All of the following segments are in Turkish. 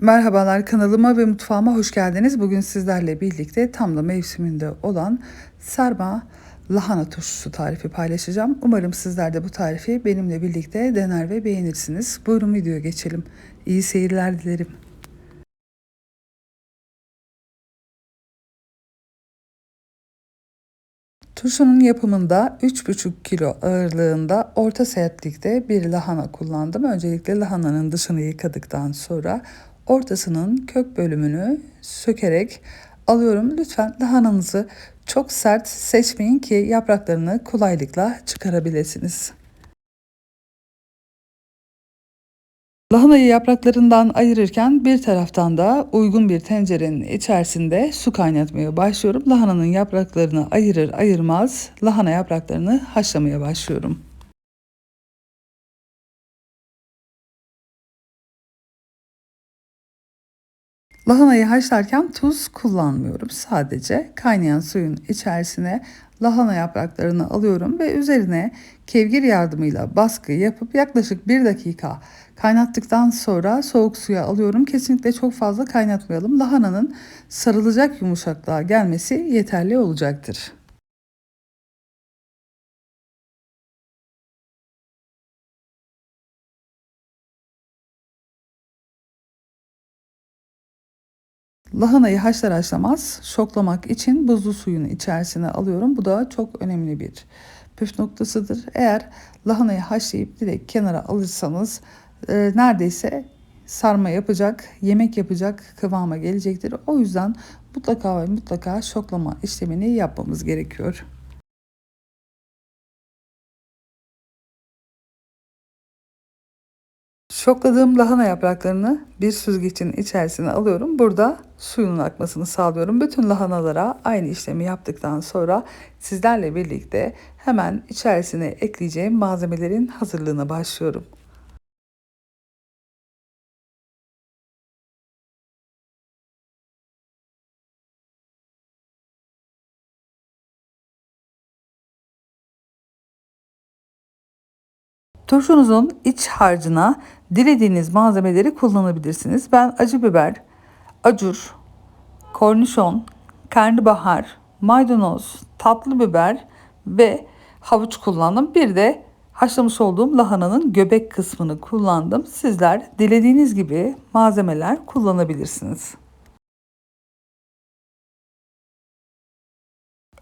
Merhabalar kanalıma ve mutfağıma hoş geldiniz. Bugün sizlerle birlikte tam da mevsiminde olan sarma lahana turşusu tarifi paylaşacağım. Umarım sizler de bu tarifi benimle birlikte dener ve beğenirsiniz. Buyurun videoya geçelim. İyi seyirler dilerim. Turşunun yapımında 3,5 kilo ağırlığında orta sertlikte bir lahana kullandım. Öncelikle lahananın dışını yıkadıktan sonra ortasının kök bölümünü sökerek alıyorum. Lütfen lahananızı çok sert seçmeyin ki yapraklarını kolaylıkla çıkarabilirsiniz. Lahanayı yapraklarından ayırırken bir taraftan da uygun bir tencerenin içerisinde su kaynatmaya başlıyorum. Lahananın yapraklarını ayırır ayırmaz lahana yapraklarını haşlamaya başlıyorum. Lahanayı haşlarken tuz kullanmıyorum. Sadece kaynayan suyun içerisine lahana yapraklarını alıyorum ve üzerine kevgir yardımıyla baskı yapıp yaklaşık bir dakika kaynattıktan sonra soğuk suya alıyorum. Kesinlikle çok fazla kaynatmayalım. Lahananın sarılacak yumuşaklığa gelmesi yeterli olacaktır. Lahanayı haşlar haşlamaz şoklamak için buzlu suyun içerisine alıyorum. Bu da çok önemli bir püf noktasıdır. Eğer lahanayı haşlayıp direkt kenara alırsanız e, neredeyse sarma yapacak, yemek yapacak kıvama gelecektir. O yüzden mutlaka ve mutlaka şoklama işlemini yapmamız gerekiyor. Şokladığım lahana yapraklarını bir süzgecin içerisine alıyorum. Burada suyunun akmasını sağlıyorum. Bütün lahanalara aynı işlemi yaptıktan sonra sizlerle birlikte hemen içerisine ekleyeceğim malzemelerin hazırlığına başlıyorum. Turşunuzun iç harcına dilediğiniz malzemeleri kullanabilirsiniz. Ben acı biber, acur, kornişon, karnabahar, maydanoz, tatlı biber ve havuç kullandım. Bir de haşlamış olduğum lahananın göbek kısmını kullandım. Sizler dilediğiniz gibi malzemeler kullanabilirsiniz.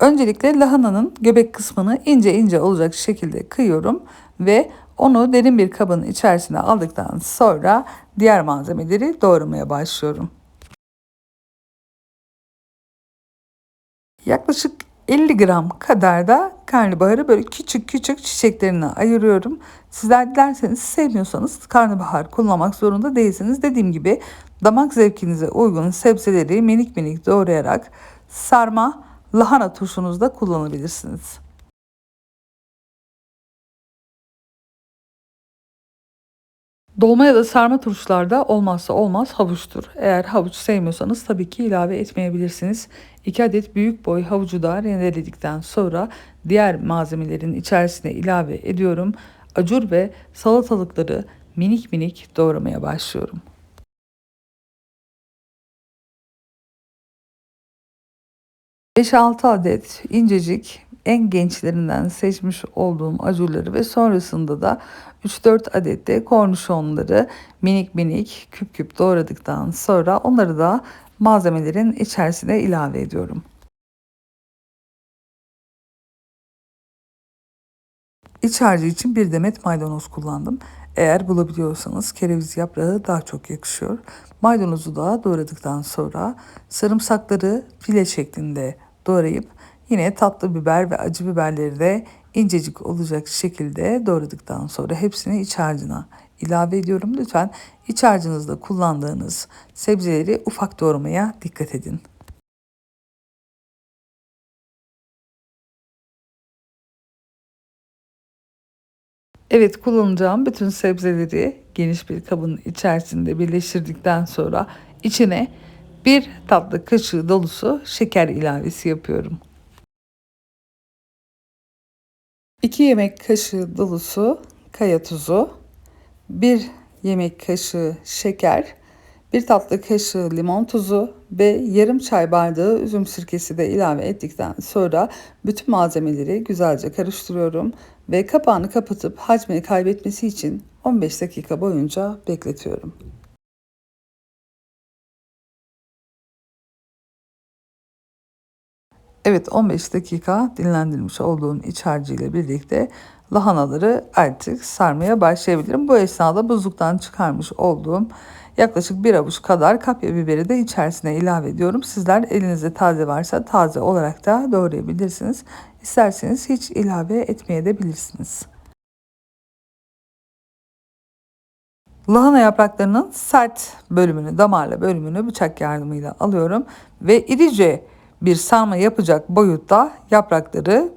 Öncelikle lahananın göbek kısmını ince ince olacak şekilde kıyıyorum ve onu derin bir kabın içerisine aldıktan sonra diğer malzemeleri doğramaya başlıyorum. Yaklaşık 50 gram kadar da karnabaharı böyle küçük küçük çiçeklerine ayırıyorum. Sizler dilerseniz sevmiyorsanız karnabahar kullanmak zorunda değilsiniz. Dediğim gibi damak zevkinize uygun sebzeleri minik minik doğrayarak sarma lahana turşunuzda kullanabilirsiniz. Dolma ya da sarma turşularda olmazsa olmaz havuçtur. Eğer havuç sevmiyorsanız tabii ki ilave etmeyebilirsiniz. 2 adet büyük boy havucu da rendeledikten sonra diğer malzemelerin içerisine ilave ediyorum. Acur ve salatalıkları minik minik doğramaya başlıyorum. Beş altı adet incecik en gençlerinden seçmiş olduğum acurları ve sonrasında da 3-4 adet de kornişonları minik minik küp küp doğradıktan sonra onları da malzemelerin içerisine ilave ediyorum. İç harcı için bir demet maydanoz kullandım. Eğer bulabiliyorsanız kereviz yaprağı daha çok yakışıyor. Maydanozu da doğradıktan sonra sarımsakları file şeklinde doğrayıp yine tatlı biber ve acı biberleri de incecik olacak şekilde doğradıktan sonra hepsini iç harcına ilave ediyorum. Lütfen iç harcınızda kullandığınız sebzeleri ufak doğramaya dikkat edin. Evet kullanacağım bütün sebzeleri geniş bir kabın içerisinde birleştirdikten sonra içine bir tatlı kaşığı dolusu şeker ilavesi yapıyorum. 2 yemek kaşığı dolusu kaya tuzu, 1 yemek kaşığı şeker, Bir tatlı kaşığı limon tuzu ve yarım çay bardağı üzüm sirkesi de ilave ettikten sonra bütün malzemeleri güzelce karıştırıyorum ve kapağını kapatıp hacmini kaybetmesi için 15 dakika boyunca bekletiyorum. Evet 15 dakika dinlendirilmiş olduğum iç harcı ile birlikte lahanaları artık sarmaya başlayabilirim. Bu esnada buzluktan çıkarmış olduğum yaklaşık bir avuç kadar kapya biberi de içerisine ilave ediyorum. Sizler elinizde taze varsa taze olarak da doğrayabilirsiniz. İsterseniz hiç ilave etmeye de bilirsiniz. Lahana yapraklarının sert bölümünü, damarlı bölümünü bıçak yardımıyla alıyorum ve irice bir sarma yapacak boyutta yaprakları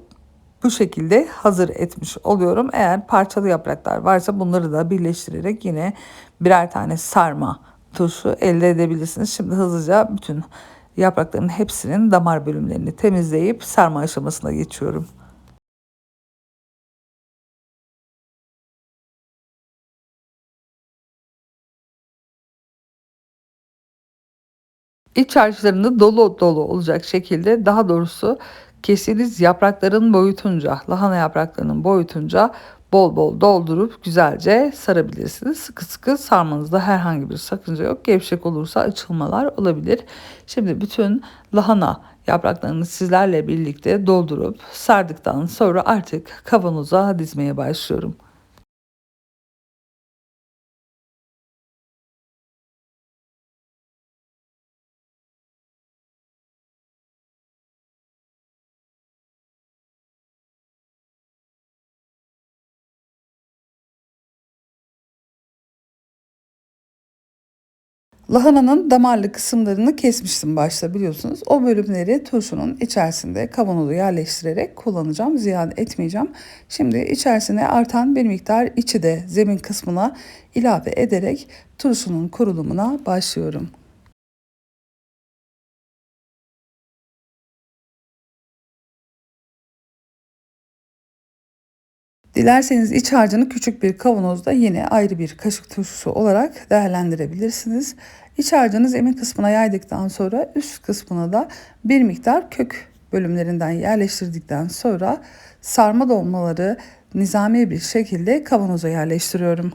bu şekilde hazır etmiş oluyorum. Eğer parçalı yapraklar varsa bunları da birleştirerek yine birer tane sarma turşu elde edebilirsiniz. Şimdi hızlıca bütün yaprakların hepsinin damar bölümlerini temizleyip sarma aşamasına geçiyorum. İç harçlarını dolu dolu olacak şekilde daha doğrusu kesiniz yaprakların boyutunca, lahana yapraklarının boyutunca bol bol doldurup güzelce sarabilirsiniz. Sıkı sıkı sarmanızda herhangi bir sakınca yok. Gevşek olursa açılmalar olabilir. Şimdi bütün lahana yapraklarını sizlerle birlikte doldurup sardıktan sonra artık kavanoza dizmeye başlıyorum. Lahananın damarlı kısımlarını kesmiştim başta biliyorsunuz. O bölümleri turşunun içerisinde kavanozu yerleştirerek kullanacağım. Ziyan etmeyeceğim. Şimdi içerisine artan bir miktar içi de zemin kısmına ilave ederek turşunun kurulumuna başlıyorum. Dilerseniz iç harcını küçük bir kavanozda yine ayrı bir kaşık turşusu olarak değerlendirebilirsiniz. İç harcını zemin kısmına yaydıktan sonra üst kısmına da bir miktar kök bölümlerinden yerleştirdikten sonra sarma dolmaları nizami bir şekilde kavanoza yerleştiriyorum.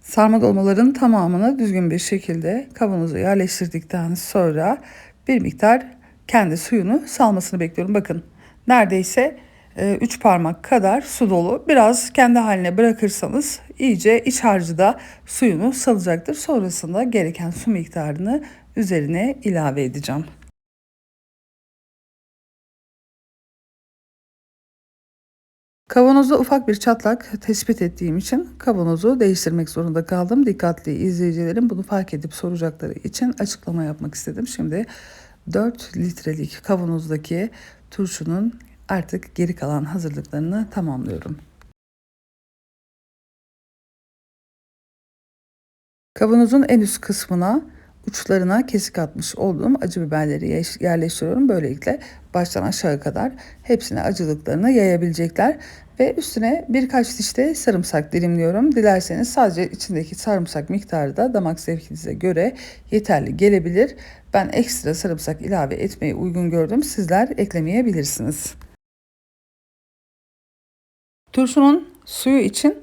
Sarma dolmaların tamamını düzgün bir şekilde kavanoza yerleştirdikten sonra bir miktar kendi suyunu salmasını bekliyorum. Bakın neredeyse 3 e, parmak kadar su dolu. Biraz kendi haline bırakırsanız iyice iç harcı da suyunu salacaktır. Sonrasında gereken su miktarını üzerine ilave edeceğim. Kavanozda ufak bir çatlak tespit ettiğim için kavanozu değiştirmek zorunda kaldım. Dikkatli izleyicilerim bunu fark edip soracakları için açıklama yapmak istedim. Şimdi 4 litrelik kavanozdaki turşunun artık geri kalan hazırlıklarını tamamlıyorum. Kavanozun en üst kısmına uçlarına kesik atmış olduğum acı biberleri yerleştiriyorum. Böylelikle baştan aşağı kadar hepsine acılıklarını yayabilecekler. Ve üstüne birkaç diş de sarımsak dilimliyorum. Dilerseniz sadece içindeki sarımsak miktarı da damak zevkinize göre yeterli gelebilir. Ben ekstra sarımsak ilave etmeyi uygun gördüm. Sizler eklemeyebilirsiniz. Turşunun suyu için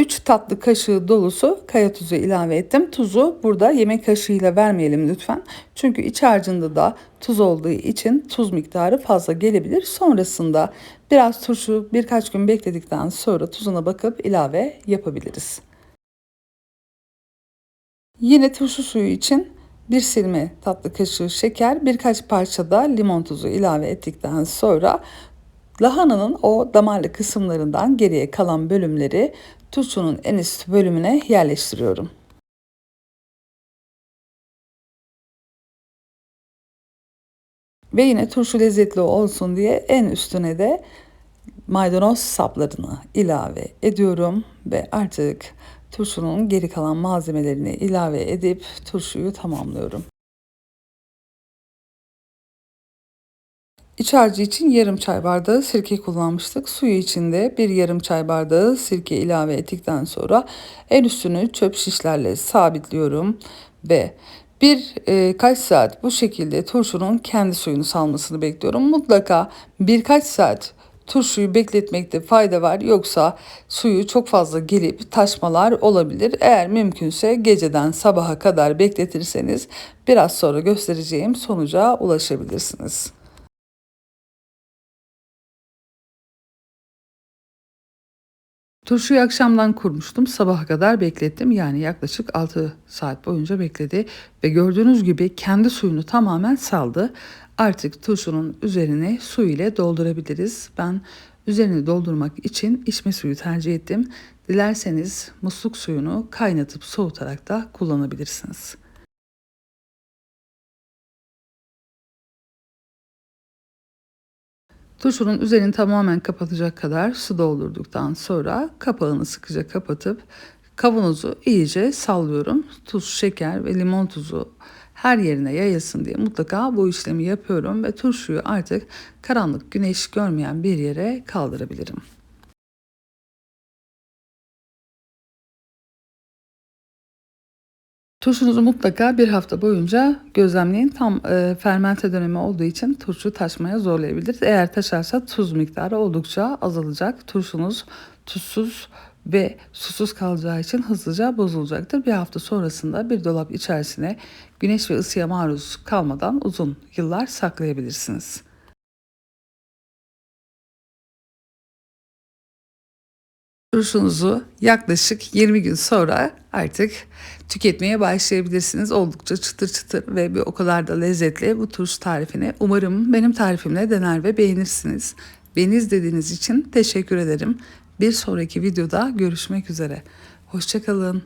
3 tatlı kaşığı dolusu kaya tuzu ilave ettim. Tuzu burada yemek kaşığıyla vermeyelim lütfen. Çünkü iç harcında da tuz olduğu için tuz miktarı fazla gelebilir. Sonrasında biraz turşu birkaç gün bekledikten sonra tuzuna bakıp ilave yapabiliriz. Yine turşu suyu için bir silme tatlı kaşığı şeker, birkaç parça da limon tuzu ilave ettikten sonra lahananın o damarlı kısımlarından geriye kalan bölümleri turşunun en üst bölümüne yerleştiriyorum. Ve yine turşu lezzetli olsun diye en üstüne de maydanoz saplarını ilave ediyorum ve artık turşunun geri kalan malzemelerini ilave edip turşuyu tamamlıyorum. İç harcı için yarım çay bardağı sirke kullanmıştık. Suyu içinde bir yarım çay bardağı sirke ilave ettikten sonra en üstünü çöp şişlerle sabitliyorum ve bir e, kaç saat bu şekilde turşunun kendi suyunu salmasını bekliyorum. Mutlaka birkaç saat turşuyu bekletmekte fayda var yoksa suyu çok fazla gelip taşmalar olabilir. Eğer mümkünse geceden sabaha kadar bekletirseniz biraz sonra göstereceğim sonuca ulaşabilirsiniz. Turşuyu akşamdan kurmuştum. Sabaha kadar beklettim. Yani yaklaşık 6 saat boyunca bekledi. Ve gördüğünüz gibi kendi suyunu tamamen saldı. Artık turşunun üzerine su ile doldurabiliriz. Ben üzerini doldurmak için içme suyu tercih ettim. Dilerseniz musluk suyunu kaynatıp soğutarak da kullanabilirsiniz. Turşunun üzerini tamamen kapatacak kadar su doldurduktan sonra kapağını sıkıca kapatıp kavanozu iyice sallıyorum. Tuz, şeker ve limon tuzu her yerine yayılsın diye mutlaka bu işlemi yapıyorum ve turşuyu artık karanlık güneş görmeyen bir yere kaldırabilirim. Turşunuzu mutlaka bir hafta boyunca gözlemleyin. Tam e, fermente dönemi olduğu için turşu taşmaya zorlayabilir. Eğer taşarsa tuz miktarı oldukça azalacak. Turşunuz tuzsuz ve susuz kalacağı için hızlıca bozulacaktır. Bir hafta sonrasında bir dolap içerisine güneş ve ısıya maruz kalmadan uzun yıllar saklayabilirsiniz. Turşunuzu yaklaşık 20 gün sonra artık tüketmeye başlayabilirsiniz. Oldukça çıtır çıtır ve bir o kadar da lezzetli bu turşu tarifini umarım benim tarifimle dener ve beğenirsiniz. Beni izlediğiniz için teşekkür ederim. Bir sonraki videoda görüşmek üzere. Hoşçakalın.